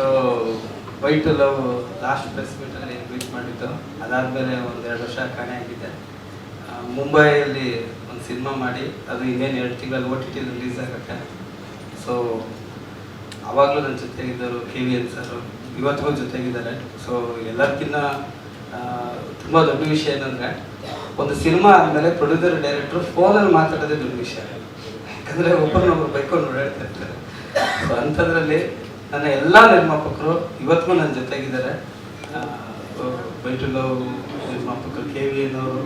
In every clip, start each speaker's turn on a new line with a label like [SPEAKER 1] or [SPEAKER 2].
[SPEAKER 1] So white love last press ಮೀಟಲ್ಲಿ meet ಮಾಡಿದ್ದು. ಅದಾದಮೇಲೆ ಒಂದು ಎರಡು ವರ್ಷ ಕಾಣೆ ಆಗಿದೆ. ಮುಂಬೈಯಲ್ಲಿ ಒಂದು ಸಿನಿಮಾ ಮಾಡಿ, ಅದು ಇನ್ನೇನು ಎರಡು ತಿಂಗಳಲ್ಲಿ ಓ ಟಿ ಟಿ ರಿಲೀಸ್ ಆಗುತ್ತೆ. ಸೊ ಆವಾಗಲೂ ನನ್ನ ಜೊತೆಗಿದ್ದರು ಕೆ ವಿ ಎನ್ ಸರ್ ಇವತ್ತಿಗೂ ಜೊತೆಗಿದ್ದಾರೆ. ಸೊ ಎಲ್ಲದಕ್ಕಿಂತ ತುಂಬ ದೊಡ್ಡ ವಿಷಯ ಏನಂದರೆ, ಒಂದು ಸಿನಿಮಾ ಆದಮೇಲೆ ಪ್ರೊಡ್ಯೂಸರ್ ಡೈರೆಕ್ಟ್ರು ಫೋನಲ್ಲಿ ಮಾತಾಡೋದೇ ದೊಡ್ಡ ವಿಷಯ. ಯಾಕಂದರೆ ಒಬ್ಬರನ್ನೊಬ್ರು ಬೈಕೊಂಡು ಓಡಾಡ್ತಾ ಇರ್ತಾರೆ. ಸೊ ಅಂಥದ್ರಲ್ಲಿ ನನ್ನ ಎಲ್ಲ ನಿರ್ಮಾಪಕರು ಇವತ್ತಿಗೂ ನನ್ನ ಜೊತೆಗಿದ್ದಾರೆ. ಬೈಟು ಲವ್ ನಿರ್ಮಾಪಕರು ಕೆ ವಿ ಎನ್ನವರು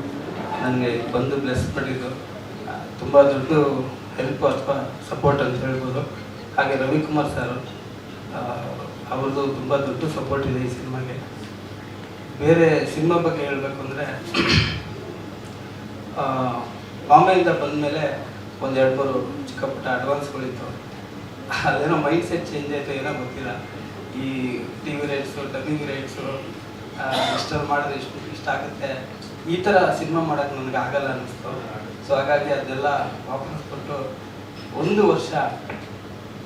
[SPEAKER 1] ನನಗೆ ಬಂದು ಬ್ಲೆಸ್ ಮಾಡಿದ್ದು. ತುಂಬ ದೊಡ್ಡ ಹೆಲ್ಪ್ ಅಥವಾ ಸಪೋರ್ಟ್ ಅಂತ ಹೇಳ್ಬೋದು. ಹಾಗೆ ರವಿಕುಮಾರ್ ಸರ್ ಅವ್ರದ್ದು ತುಂಬ ದೊಡ್ಡ ಸಪೋರ್ಟ್ ಇದೆ ಈ ಸಿನಿಮಾಗೆ. ಬೇರೆ ಸಿನಿಮಾ ಬಗ್ಗೆ ಹೇಳಬೇಕು ಅಂದರೆ ಬಾಂಬೆಯಿಂದ ಬಂದಮೇಲೆ ಒಂದು ಎರಡು ಮೂರು ಚಿಕ್ಕ ಪುಟ್ಟ ಅಡ್ವಾನ್ಸ್ಗಳಿತ್ತು ಅದೇನೋ ಮೈಂಡ್ ಸೆಟ್ ಚೇಂಜ್ ಆಯಿತು ಏನೋ ಗೊತ್ತಿಲ್ಲ. ಈ T V rights dubbing rights ಇಷ್ಟಲ್ಲಿ ಮಾಡಿದ್ರೆ ಇಷ್ಟು, ಇಷ್ಟ ಆಗುತ್ತೆ. ಈ ಥರ ಸಿನಿಮಾ ಮಾಡೋಕ್ಕೆ ನನಗೆ ಆಗಲ್ಲ ಅನ್ನಿಸ್ತು. ಸೊ ಹಾಗಾಗಿ ಅದೆಲ್ಲ ವಾಪಸ್ ಕೊಟ್ಟು ಒಂದು ವರ್ಷ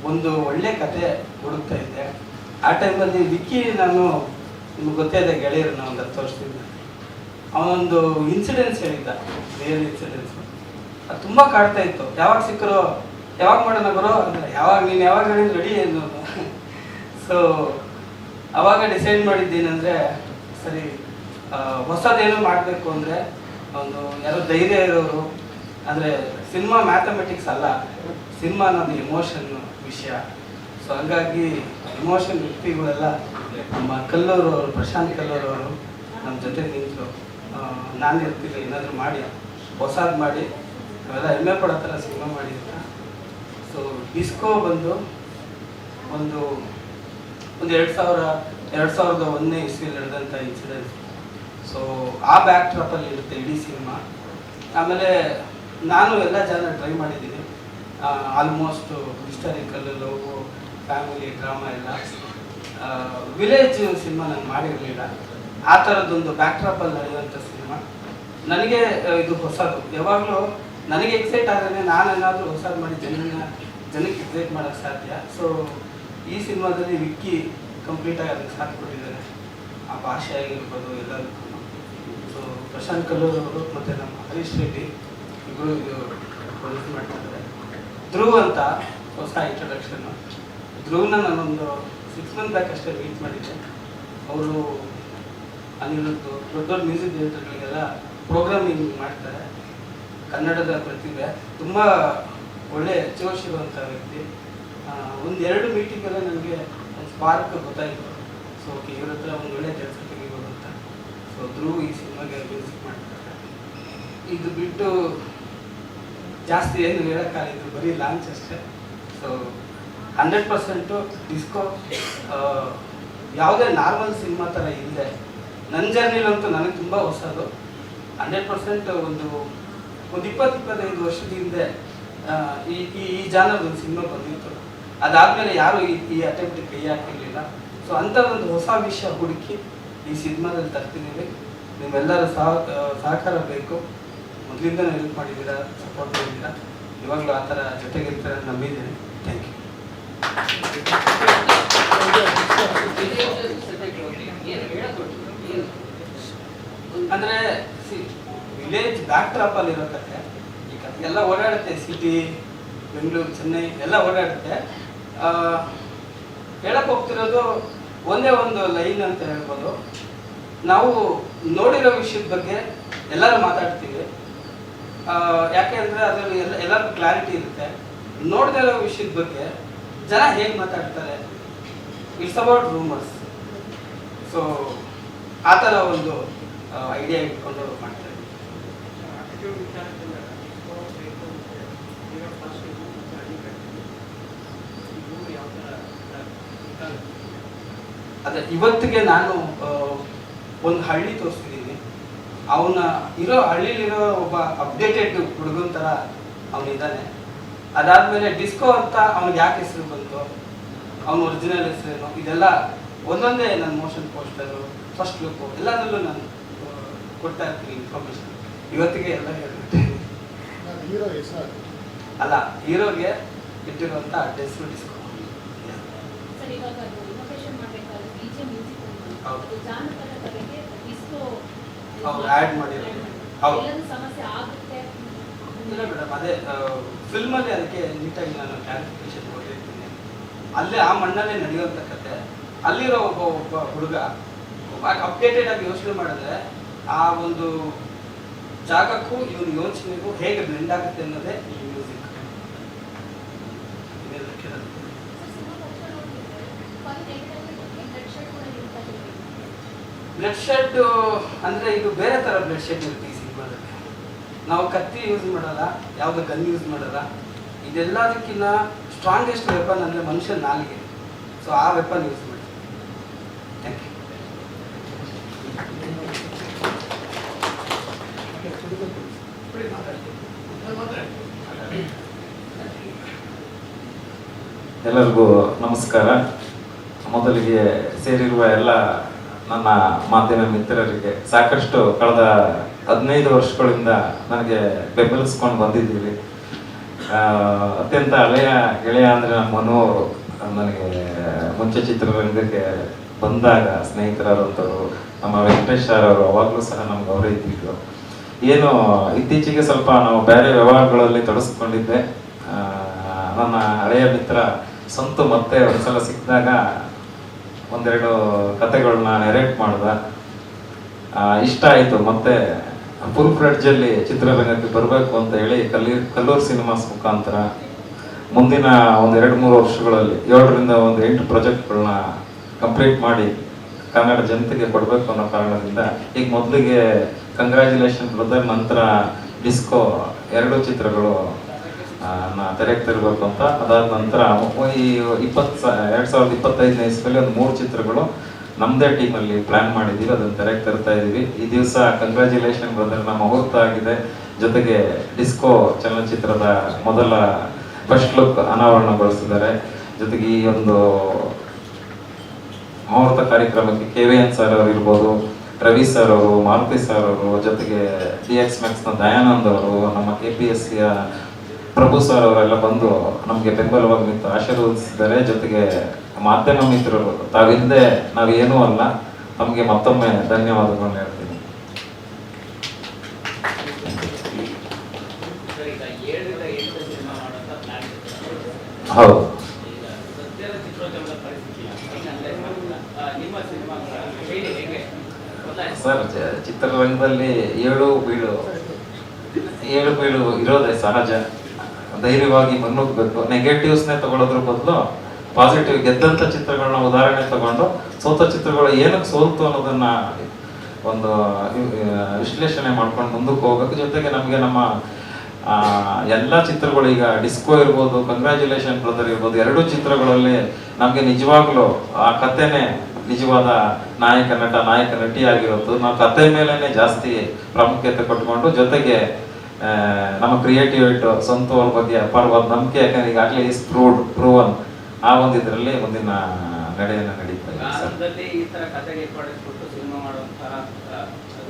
[SPEAKER 1] ಒಂದು ಒಳ್ಳೆ ಕತೆ ಹುಡುಕ್ತಾ ಇದ್ದೆ. ಆ ಟೈಮಲ್ಲಿ ವಿಕ್ಕಿ ನಾನು ನಿಮ್ಗೆ ಗೊತ್ತೇ ಇದೆ ಗೆಳೆಯರನ್ನ ಒಂದು ಹತ್ತು ವರ್ಷದಿಂದ. ಅವನೊಂದು ಇನ್ಸಿಡೆನ್ಸ್ ಹೇಳಿದ್ದ ರಿಯಲ್ ಇನ್ಸಿಡೆನ್ಸ್ ಅದು ತುಂಬ ಕಾಡ್ತಾ ಇತ್ತು. ಯಾವಾಗ ಸಿಕ್ಕರೋ ಯಾವಾಗ ಮಾಡೋಣ ಬರೋ ಅಂದ್ರೆ ಯಾವಾಗ ನೀನು ಯಾವಾಗ ಹೇಳಿದ್ರು ರೆಡಿ ಏನು ಸೊ ಅವಾಗ ಡಿಸೈಡ್ ಮಾಡಿದ್ದೇನೆಂದರೆ, ಸರಿ ಹೊಸದೇನೋ ಮಾಡಬೇಕು ಅಂದರೆ ಒಂದು ಯಾರೋ ಧೈರ್ಯ ಇರೋರು, ಅಂದರೆ ಸಿನಿಮಾ ಮ್ಯಾಥಮೆಟಿಕ್ಸ್ ಅಲ್ಲ ಸಿನಿಮಾ ಅನ್ನೋದು ಎಮೋಷನ್ ವಿಷಯ. ಸೊ ಹಂಗಾಗಿ ಎಮೋಷನ್ ವ್ಯಕ್ತಿಗಳೆಲ್ಲ ನಮ್ಮ ಕಲ್ಲೂರು ಅವರು, ಪ್ರಶಾಂತ್ ಕಲ್ಲೂರು ಅವರು ನಮ್ಮ ಜೊತೆ ನಿಂತು ನಾನು ಇರ್ತೀನಿ ಏನಾದರೂ ಮಾಡಿ, ಹೊಸದು ಮಾಡಿ ಅವೆಲ್ಲ ಹೆಮ್ಮೆ ಪಡೋ ಥರ ಸಿನಿಮಾ ಮಾಡಿ ಅಂತ. ಸೊ ಡಿಸ್ಕೋ ಬಂದು ಒಂದು ಒಂದು ಎರಡು ಸಾವಿರ, ಎರಡು ಸಾವಿರದ ಒಂದನೇ ಇಸ್ವಿಯಲ್ಲಿ ನಡೆದಂಥ ಇನ್ಸಿಡೆಂಟ್ ಸೊ ಆ ಬ್ಯಾಕ್ ಟ್ರಾಪಲ್ಲಿ ಇರುತ್ತೆ ಇಡೀ ಸಿನಿಮಾ. ಆಮೇಲೆ ನಾನು ಎಲ್ಲ ಜನ ಟ್ರೈ ಮಾಡಿದ್ದೀನಿ. Almost historical love family drama ಎಲ್ಲ. ವಿಲೇಜ್ ಸಿನಿಮಾ ನಾನು ಮಾಡಿರಲಿಲ್ಲ. ಆ ಥರದ್ದೊಂದು ಬ್ಯಾಕ್ ಟ್ರಾಪಲ್ಲಿ ನಡೆಯುವಂಥ ಸಿನಿಮಾ. ನನಗೆ ಇದು ಹೊಸದು. ಯಾವಾಗಲೂ ನನಗೆ ಎಕ್ಸೈಟ್ ಆದರೆ ನಾನು ಏನಾದರೂ ಹೊಸದು ಮಾಡಿ ಜನನ ಜನಕ್ಕೆ ಎಕ್ಸೈಟ್ ಮಾಡೋಕ್ಕೆ ಸಾಧ್ಯ. ಸೊ ಈ ಸಿನಿಮಾದಲ್ಲಿ ವಿಕ್ಕಿ ಕಂಪ್ಲೀಟಾಗಿ ಅದಕ್ಕೆ ಸಾಥ್ ಕೊಟ್ಟಿದ್ದಾರೆ ಆ ಭಾಷೆ ಆಗಿರ್ಬೋದು, ಎಲ್ಲದಕ್ಕೂ. ಸೊ ಪ್ರಶಾಂತ್ ಕಲ್ಲೂರ್ ಅವರು ಮತ್ತು ನಮ್ಮ ಹರೀಶ್ ರೆಡ್ಡಿ ಇಬ್ಬರು ಇದು ಪ್ರೊಡ್ಯೂಸ್ ಮಾಡ್ತಿದ್ದಾರೆ. ಧ್ರುವ್ ಅಂತ ಹೊಸ ಇಂಟ್ರಡಕ್ಷನ್ ಧ್ರುವ್ನ ನಾನೊಂದು ಸಿಕ್ಸ್ ಮಂತ್ ಬ್ಯಾಕ್ ಅಷ್ಟೇ ಮೀಟ್ ಮಾಡಿದ್ದೆ. ಅವರು ಅಲ್ಲಿರೋದು ದೊಡ್ಡ ದೊಡ್ಡ ಮ್ಯೂಸಿಕ್ ಡೈರೆಕ್ಟರ್ಗಳಿಗೆಲ್ಲ ಪ್ರೋಗ್ರಾಮಿಂಗ್ ಮಾಡ್ತಾರೆ. ಕನ್ನಡದ ಪ್ರತಿಭೆ ತುಂಬ ಒಳ್ಳೆ ಜೋಶ್ ಇರುವಂಥ ವ್ಯಕ್ತಿ ಒಂದೆರಡು ಮೀಟಿಂಗಲ್ಲೇ ನನಗೆ ಸ್ಪಾರ್ಕ್ ಗೊತ್ತಾಯಿತು. ಸೊ ಓಕೆ ಇವ್ರ ಹತ್ರ ಒಂದು ಒಳ್ಳೆ ಕೆಲಸ ತೆಗಿಬೋದು ಅಂತ. ಸೊ ಧ್ರುವ್ ಈ ಸಿನಿಮಾಗೆ ಮ್ಯೂಸಿಕ್ ಮಾಡ್ತಾರೆ. ಇದು ಬಿಟ್ಟು ಜಾಸ್ತಿ ಏನು ಹೇಳೋಕ್ಕಾಗಿದ್ರು ಬರೀ ಲಾಂಚ್ ಅಷ್ಟೇ. ಸೊ ಹಂಡ್ರೆಡ್ ಪರ್ಸೆಂಟು ಡಿಸ್ಕೋ ಯಾವುದೇ ನಾರ್ಮಲ್ ಸಿನಿಮಾ ಥರ ಇಲ್ಲದೆ ನನ್ನ ಜರ್ನಿಲಂತೂ ನನಗೆ ತುಂಬ ಹೊಸದು. ಹಂಡ್ರೆಡ್ ಪರ್ಸೆಂಟ್ ಒಂದು ಒಂದು ಇಪ್ಪತ್ತು, ಇಪ್ಪತ್ತೈದು ವರ್ಷದ ಹಿಂದೆ ಈ ಈ ಜಾನರ್ ಒಂದು ಸಿನಿಮಾ ಬಂದಿತ್ತು. ಅದಾದಮೇಲೆ ಯಾರು ಈ ಈ ಅಟೆಂಪ್ಟ್ ಕೈ ಹಾಕಿರಲಿಲ್ಲ ಸೊ ಒಂದು ಹೊಸ ವಿಷಯ ಹುಡುಕಿ ಈ ಸಿನಿಮಾದಲ್ಲಿ ತರ್ತಿದ್ದೀವಿ ನಿಮ್ಮೆಲ್ಲರ ಸಹ ಸಹಕಾರ ಬೇಕು. ಮೊದಲಿಂದನೇ ಹೆಲ್ಪ್ ಮಾಡಿದ್ದೀರಾ ಸಪೋರ್ಟ್ ಮಾಡಿದ್ದೀರಾ. ಇವಾಗಲೂ ಆ ಥರ ಜೊತೆಗಿರ್ತಾರೆ ನಂಬಿದ್ದೀನಿ. ಥ್ಯಾಂಕ್ ಯು ಅಂದ್ರೆ ವಿಲೇಜ್ ಬ್ಯಾಕ್ ಡ್ರಾಪ್ ಅಲ್ಲಿ ಈ ಕತೆ ಎಲ್ಲ ಓಡಾಡುತ್ತೆ ಸಿಟಿ ಬೆಂಗಳೂರು, ಚೆನ್ನೈ, ಎಲ್ಲ ಓಡಾಡುತ್ತೆ. ಹೇಳಕ್ ಹೋಗ್ತಿರೋದು ಒಂದೇ ಒಂದು ಲೈನ್ ಅಂತ ಹೇಳ್ಬೋದು. ನಾವು ನೋಡಿರೋ ವಿಷಯದ ಬಗ್ಗೆ ಎಲ್ಲರೂ ಮಾತಾಡ್ತೀವಿ. ಯಾಕೆ ಅಂದರೆ ಅದರಲ್ಲಿ ಎಲ್ಲ, ಎಲ್ಲರಿಗೂ ಕ್ಲಾರಿಟಿ ಇರುತ್ತೆ. ನೋಡದೇ ಇರೋ ವಿಷಯದ ಬಗ್ಗೆ ಜನ ಹೇಗೆ ಮಾತಾಡ್ತಾರೆ? ಇಟ್ಸ್ ಅಬೌಟ್ ರೂಮರ್ಸ್ ಸೊ ಆ ಥರ ಒಂದು ಐಡಿಯಾ ಇಟ್ಕೊಂಡು ಮಾಡ್ತಾರೆ. ಅದೇ, ಇವತ್ತಿಗೆ ನಾನು ಒಂದು ಹಳ್ಳಿ ತೋರಿಸ್ತಿದ್ದೀನಿ. ಅವನ ಇರೋ ಹಳ್ಳಿಲಿರೋ ಒಬ್ಬ ಅಪ್ಡೇಟೆಡ್ ಹುಡುಗನ ಥರ ಅವನಿದ್ದಾನೆ ಅದಾದಮೇಲೆ ಡಿಸ್ಕೋ ಅಂತ ಅವ್ನಿಗೆ ಯಾಕೆ ಹೆಸರು ಬಂತು? ಅವನ ಒರಿಜಿನಲ್ ಹೆಸರೇನು? ಇದೆಲ್ಲ ಒಂದೊಂದೇ ನನ್ನ ಮೋಷನ್ ಪೋಸ್ಟರು ಫಸ್ಟ್ ಲುಕ್ಕು ಎಲ್ಲದರಲ್ಲೂ ನಾನು ಕೊಡ್ತಾ ಇರ್ತೀನಿ ಇನ್ಫಾರ್ಮೇಷನ್ ಇವತ್ತಿಗೆ ಎಲ್ಲ ಹೇಳ್ಬಿಟ್ಟೆ
[SPEAKER 2] ಹೀರೋ ಹೆಸರು
[SPEAKER 1] ಅಲ್ಲ ಹೀರೋಗೆ
[SPEAKER 3] ಇಟ್ಟಿರುವಂತ ಇನೋವೇಷನ್
[SPEAKER 1] ಹೌದು. ಆ್ಯಡ್ ಮಾಡಿರೋದು. ಹೌದು.
[SPEAKER 3] ಎಲ್ಲರೂ ಸಮಸ್ಯೆ ಆಗುತ್ತೆ
[SPEAKER 1] ಇಲ್ಲ ಮೇಡಮ್ ಅದೇ ಫಿಲ್ಮಲ್ಲಿ ಅದಕ್ಕೆ ನೀಟಾಗಿ ನಾನು ಕ್ಲಾರಿಫಿಕೇಶನ್ ಕೊಟ್ಟಿರ್ತೀನಿ. ಅಲ್ಲೇ ಆ ಮಣ್ಣಲ್ಲೇ ನಡೆಯುವಂಥ ಕತೆ ಅಲ್ಲಿರೋ ಒಬ್ಬ ಒಬ್ಬ ಹುಡುಗ ಅಪ್ಡೇಟೆಡ್ ಆಗಿ ಯೋಚನೆ ಮಾಡಿದ್ರೆ ಆ ಒಂದು ಜಾಗಕ್ಕೂ ಇವನ ಯೋಚನೆಗೂ ಹೇಗೆ ಬ್ಲೆಂಡ್ ಆಗುತ್ತೆ ಅನ್ನೋದೇ ಈ ಮ್ಯೂಸಿಕ್ ಬ್ಲಡ್ ಶೆಡ್ ಅಂದ್ರೆ ಇದು ಬೇರೆ ತರ ಬ್ಲಡ್ ಶೆಡ್ ಇರುತ್ತೆ ಈ ಸಿನಿಮಾದಲ್ಲಿ. ನಾವು ಕತ್ತಿ ಯೂಸ್ ಮಾಡಲ್ಲ ಯಾವ್ದು ಗನ್ ಯೂಸ್ ಮಾಡಲ್ಲ. ಇದೆಲ್ಲದಕ್ಕಿಂತ ಸ್ಟ್ರಾಂಗೆಸ್ಟ್ ವೆಪನ್ ಅಂದ್ರೆ ಮನುಷ್ಯನ ನಾಲಿಗೆ. ಸೊ ಆ ವೆಪನ್ ಯೂಸ್ ಮಾಡಿ ಥ್ಯಾಂಕ್ ಯು
[SPEAKER 4] ಎಲ್ಲರಿಗೂ ನಮಸ್ಕಾರ. ಮೊದಲಿಗೆ ಸೇರಿರುವ ಎಲ್ಲ ನನ್ನ ಮಾಧ್ಯಮ ಮಿತ್ರರಿಗೆ ಸಾಕಷ್ಟು ಕಳೆದ ಹದಿನೈದು ವರ್ಷಗಳಿಂದ ನನಗೆ ಬೆಂಬಲಿಸ್ಕೊಂಡು ಬಂದಿದ್ದೀರಿ. ಅತ್ಯಂತ ಹಳೆಯ ಗೆಳೆಯ ಅಂದರೆ ನಮ್ಮ ಮನು ಅವರು. ನನಗೆ ಮುಂಚೆ ಚಿತ್ರರಂಗಕ್ಕೆ ಬಂದಾಗ ಸ್ನೇಹಿತರಾದಂಥವ್ರು, ನಮ್ಮ ವೆಂಕಟೇಶ್ ಸರ್ ಅವರು ಅವಾಗಲೂ ಸಹ ನಮ್ಗೆ ಅವರೇ ಇದ್ದಿದ್ದರು ಏನು, ಇತ್ತೀಚೆಗೆ ಸ್ವಲ್ಪ ನಾವು ಬೇರೆ ವ್ಯವಹಾರಗಳಲ್ಲಿ ತೊಡಸ್ಕೊಂಡಿದ್ದೆ ನನ್ನ ಹಳೆಯ ಮಿತ್ರ ಸಂತು ಮತ್ತೆ ಒಂದ್ಸಲ ಸಿಕ್ಕಿದಾಗ ಒಂದೆರಡು ಕತೆಗಳನ್ನ ನೆರೇಟ್ ಮಾಡ್ದ. ಇಷ್ಟ ಆಯಿತು. ಮತ್ತೆ ಫುಲ್ ಫ್ರೆಡ್ಜಲ್ಲಿ ಚಿತ್ರರಂಗಕ್ಕೆ ಬರಬೇಕು ಅಂತ ಹೇಳಿ ಕಲ್ಲಿ ಕಲ್ಲೂರು ಸಿನಿಮಾಸ್ ಮುಖಾಂತರ ಮುಂದಿನ ಒಂದು ಎರಡು ಮೂರು ವರ್ಷಗಳಲ್ಲಿ ಏಳರಿಂದ ಒಂದು ಎಂಟು ಪ್ರಾಜೆಕ್ಟ್ಗಳನ್ನ ಕಂಪ್ಲೀಟ್ ಮಾಡಿ ಕನ್ನಡ ಜನತೆಗೆ ಕೊಡಬೇಕು ಅನ್ನೋ ಕಾರಣದಿಂದ ಈಗ ಮೊದಲಿಗೆ ಕಂಗ್ರ್ಯಾಚುಲೇಷನ್ ಬ್ರದರ್ ನಂತರ ಡಿಸ್ಕೋ ಎರಡು ಚಿತ್ರಗಳು ತೆರೆಗೆ ತರಬೇಕು ಅಂತ ಅದಾದ ನಂತರ ಈ ಇಪ್ಪತ್ತು ಎರಡು ಸಾವಿರದ ಇಪ್ಪತ್ತೈದನೇ ಇಸ್ವಿಯಲ್ಲಿ ಒಂದು ಮೂರು ಚಿತ್ರಗಳು ನಮ್ಮದೇ ಟೀಮಲ್ಲಿ ಪ್ಲ್ಯಾನ್ ಮಾಡಿದ್ದೀವಿ, ಅದನ್ನು ತೆರೆಗೆ ತರ್ತಾ ಇದ್ದೀವಿ ಈ ದಿವಸ ಕಂಗ್ರ್ಯಾಚುಲೇಷನ್ ನಮ್ಮ ಮುಹೂರ್ತ ಆಗಿದೆ ಜೊತೆಗೆ ಡಿಸ್ಕೋ ಚಲನಚಿತ್ರದ ಮೊದಲ ಫಸ್ಟ್ ಲುಕ್ ಅನಾವರಣಗೊಳಿಸಿದ್ದಾರೆ. ಜೊತೆಗೆ ಈ ಒಂದು ಮುಹೂರ್ತ ಕಾರ್ಯಕ್ರಮಕ್ಕೆ ಕೆ ವಿ ಎನ್ ಸರ್ ಅವರು ಇರ್ಬೋದು, ರವಿ ಸರ್ ಅವರು, ಮಾರುತಿ ಸರ್ ಅವರು, ಜೊತೆಗೆ ಡಿ ಎಕ್ಸ್ ಮ್ಯಾಕ್ಸ್ನ ದಯಾನಂದ್ ಅವರು, ನಮ್ಮ ಕೆ ಪಿ ಎಸ್ ಸಿಯ ಪ್ರಭು ಸರ್ ಅವರೆಲ್ಲ ಬಂದು ನಮಗೆ ಬೆಂಬಲವಾಗಿ ನಿಂತು ಆಶೀರ್ವದಿಸಿದ್ದಾರೆ ಜೊತೆಗೆ ಮಾಧ್ಯಮ ಮಿತ್ರರು ನಾವು ಏನೂ ಅಲ್ಲ, ತಮಗೆ ಮತ್ತೊಮ್ಮೆ ಧನ್ಯವಾದಗಳನ್ನು ಹೇಳ್ತೀನಿ. ಹೌದು ಸರ್ ಚಿತ್ರರಂಗದಲ್ಲಿ ಏಳು ಬೀಳು ಏಳು ಬೀಳು ಇರೋದೇ ಸಹಜ ಧೈರ್ಯವಾಗಿ ಮುನ್ನುಗ್ಬೇಕು ನೆಗೆಟಿವ್ಸ್ನೇ ತಗೊಳ್ಳೋದ್ರ ಬದಲು ಪಾಸಿಟಿವ್ ಗೆದ್ದಂಥ ಚಿತ್ರಗಳನ್ನ ಉದಾಹರಣೆ ತಗೊಂಡು ಸೋತ ಚಿತ್ರಗಳು ಏನಕ್ಕೆ ಸೋಲ್ತು ಅನ್ನೋದನ್ನ ಒಂದು ವಿಶ್ಲೇಷಣೆ ಮಾಡ್ಕೊಂಡು ಮುಂದಕ್ಕೆ ಹೋಗ್ಬೇಕು ಜೊತೆಗೆ ನಮಗೆ ನಮ್ಮ ಎಲ್ಲ ಚಿತ್ರಗಳು ಈಗ ಡಿಸ್ಕೋ ಇರ್ಬೋದು ಕಂಗ್ರ್ಯಾಚುಲೇಷನ್ ಬ್ರದರ್ ಇರ್ಬೋದು, ಎರಡೂ ಚಿತ್ರಗಳಲ್ಲಿ ನಮಗೆ ನಿಜವಾಗ್ಲೂ ಆ ಕಥೆನೇ ನಿಜವಾದ ನಾಯಕ ನಟ, ನಾಯಕ ನಟಿ ಆಗಿರೋದು ನಾವು ಕತೆ ಮೇಲೇನೆ ಜಾಸ್ತಿ ಪ್ರಾಮುಖ್ಯತೆ ಕೊಟ್ಕೊಂಡು ಜೊತೆಗೆ ನಮ್ಮ ಕ್ರಿಯೇಟಿವ್ ಸ್ವಂತ ಸಂತೋಲ್ ಬಗ್ಗೆ ಅಪಾರವಾದ ನಂಬಿಕೆ ಯಾಕಂದ್ರೆ ಈಗಾಗಲೇ ಇಸ್ ಪ್ರೂವ್ಡ್ ಪ್ರೂವನ್ ಆ ಒಂದು ಇದರಲ್ಲಿ ಮುಂದಿನ ನಡೆಯನ್ನು ನಡೀತಾ ಇದೆ ಸರ್.
[SPEAKER 5] ಆರಂಭದಲ್ಲಿ ಈ ತರ ಕಥೆಗೆ ಇಂಪಾರ್ಟೆನ್ಸ್ ಕೊಟ್ಟು ಸಿನಿಮಾ ಮಾಡುವಂತಹ ಆ,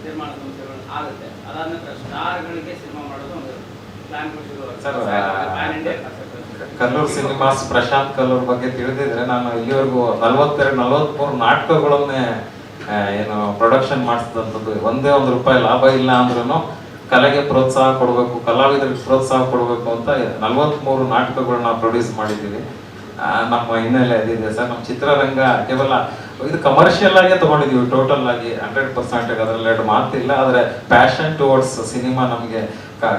[SPEAKER 5] ನಿರ್ಮಾಣ ಸಂಸ್ಥೆಗಳು ಆಗುತ್ತೆ. ಅದಾದ ನಂತರ ಸ್ಟಾರ್ಗಳಿಗೆ ಸಿನಿಮಾ ಮಾಡೋದು ಒಂದು plan
[SPEAKER 4] sir,
[SPEAKER 5] pan India
[SPEAKER 4] Kallur cinemas Prashanth Kallur ಬಗ್ಗೆ ತಿಳಿದಿದ್ರೆ ನಾನು ಇಲ್ಲಿವರೆಗೂ ನಲವತ್ತೆರಡು ನಲವತ್ಮೂರು ನಾಟಕಗಳನ್ನೇ ಏನು ಪ್ರೊಡಕ್ಷನ್ ಮಾಡಿಸಿದಂಥದ್ದು ಒಂದೇ ಒಂದು ರೂಪಾಯಿ ಲಾಭ ಇಲ್ಲ ಅಂದ್ರೂ ಕಲೆಗೆ ಪ್ರೋತ್ಸಾಹ ಕೊಡಬೇಕು ಕಲಾವಿದರಿಗೆ ಪ್ರೋತ್ಸಾಹ ಕೊಡಬೇಕು ಅಂತ ನಲವತ್ಮೂರು ನಾಟಕಗಳನ್ನ ಪ್ರೊಡ್ಯೂಸ್ ಮಾಡಿದ್ದೀವಿ. ನಮ್ಮ ಹಿನ್ನೆಲೆ ಅದಿದೆ ಸರ್. ನಮ್ಮ ಚಿತ್ರರಂಗ ಕೇವಲ ಇದು ಕಮರ್ಷಿಯಲ್ ಆಗಿ ತಗೊಂಡಿದೀವಿ ಟೋಟಲ್ ಆಗಿ ಹಂಡ್ರೆಡ್ ಪರ್ಸೆಂಟ್ ಅದರಲ್ಲಿ ಎರಡು ಮಾತಿಲ್ಲ ಆದರೆ ಪ್ಯಾಷನ್ ಟುವರ್ಡ್ಸ್ ಸಿನಿಮಾ ನಮಗೆ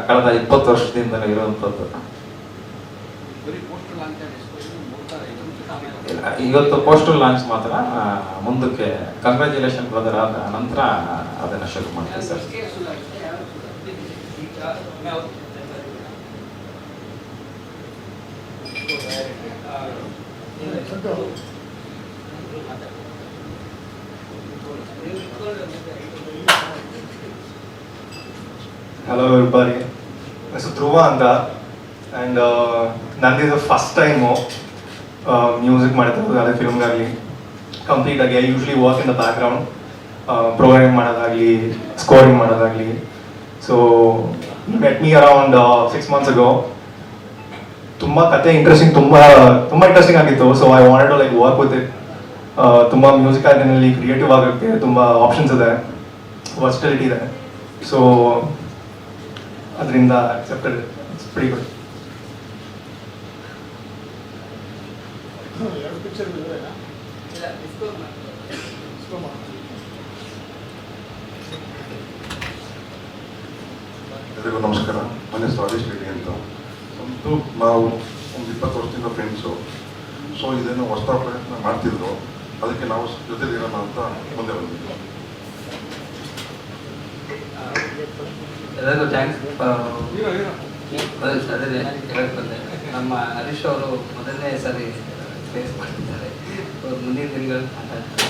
[SPEAKER 4] ಕಳೆದ ಇಪ್ಪತ್ತು ವರ್ಷದಿಂದ ಇರುವಂಥದ್ದು ಇವತ್ತು ಪೋಸ್ಟಲ್ ಲಾಂಚ್ ಮಾತ್ರ ಮುಂದಕ್ಕೆ ಕಂಗ್ರ್ಯಾಚುಲೇಷನ್ ಬ್ರದರ್ ಆದ ನಂತರ ಅದನ್ನ ಶುರು ಮಾಡ್ತೀವಿ ಸರ್.
[SPEAKER 6] Hello everybody. ಹೆಸರು ಧ್ರುವ ಅಂತ ಆ್ಯಂಡ್ ನಂದಿದು ಫಸ್ಟ್ ಟೈಮು ಮ್ಯೂಸಿಕ್ ಮಾಡ್ತಿರೋದು ಅದೇ ಫಿಲ್ಮ್ಗಾಗಲಿ ಕಂಪ್ಲೀಟಾಗಿ I usually work in the background programming ಮಾಡೋದಾಗಲಿ ಸ್ಕೋರಿಂಗ್ ಮಾಡೋದಾಗಲಿ so met me around six months ago ತುಂಬ ಕತೆ ಇಂಟ್ರೆಸ್ಟಿಂಗ್ ತುಂಬ ತುಂಬ ಇಂಟ್ರೆಸ್ಟಿಂಗ್ ಆಗಿತ್ತು. So I wanted like work with it ತುಂಬ ಮ್ಯೂಸಿಕ್ ಆರ್ಟಿನಲ್ಲಿ ಕ್ರಿಯೇಟಿವ್ ಆಗೋಕ್ಕೆ ತುಂಬ ಆಪ್ಷನ್ಸ್ ಇದೆ. ವರ್ಸ್ಟಿಲಿಟಿ ಇದೆ. ಸೊ ಅದರಿಂದ ಅಕ್ಸೆಪ್ಟೆಡ್ ಇಟ್ಸ್ ಪ್ರಿ ಗುಡ್
[SPEAKER 2] ಎರಡು ಪಿಕ್ಚರ್
[SPEAKER 5] ಇಲ್ಲ?
[SPEAKER 7] ನಮಸ್ಕಾರ. ನನ್ನ ಹೆಸರು ರಾಜೇಶ್ ರೆಡ್ಡಿ ಅಂತ ಒಂದು ನಾವು ಒಂದು ಇಪ್ಪತ್ತು ವರ್ಷದಿಂದ ಫ್ರೆಂಡ್ಸು ಸೊ ಇದನ್ನು ಹೊಸ ಪ್ರಯತ್ನ ಮಾಡ್ತಿದ್ರು. ಅದಕ್ಕೆ ನಾವು ಜೊತೆಲಿ ಇರೋಣ ಅಂತ ಮುಂದೆ ಬಂದಿದ್ವಿ.
[SPEAKER 1] ಎಲ್ಲರಿಗೂ ಥ್ಯಾಂಕ್ಸ್ ಅದೇ ಹೇಳಕ್ ಬಂದೆ. ನಮ್ಮ ಹರೀಶ್ ಅವರು ಮೊದಲನೇ ಸಾರಿ ಫೇಸ್ ಮಾಡ್ತಿದ್ದಾರೆ ಅವ್ರು ಮುಂದಿನ ದಿನಗಳು ಮಾತಾಡ್ತಾರೆ.